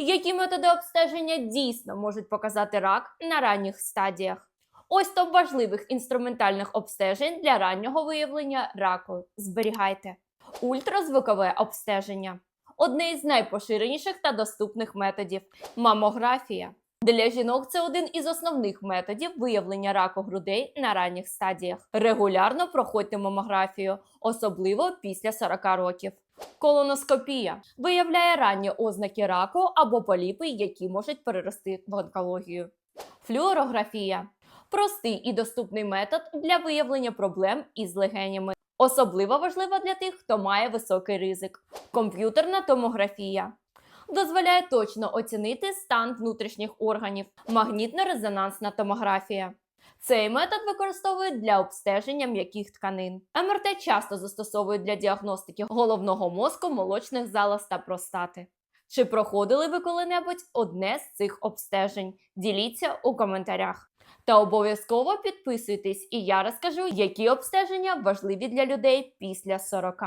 Які методи обстеження дійсно можуть показати рак на ранніх стадіях? Ось топ важливих інструментальних обстежень для раннього виявлення раку. Зберігайте ультразвукове обстеження одне із найпоширеніших та доступних методів мамографія. Для жінок це один із основних методів виявлення раку грудей на ранніх стадіях. Регулярно проходьте мамографію, особливо після 40 років. Колоноскопія виявляє ранні ознаки раку або поліпи, які можуть перерости в онкологію. Флюорографія простий і доступний метод для виявлення проблем із легенями. Особливо важлива для тих, хто має високий ризик. Комп'ютерна томографія дозволяє точно оцінити стан внутрішніх органів. Магнітно-резонансна томографія. Цей метод використовують для обстеження м'яких тканин. МРТ часто застосовують для діагностики головного мозку, молочних залоз та простати. Чи проходили ви коли-небудь одне з цих обстежень? Діліться у коментарях. Та обов'язково підписуйтесь, і я розкажу, які обстеження важливі для людей після 40.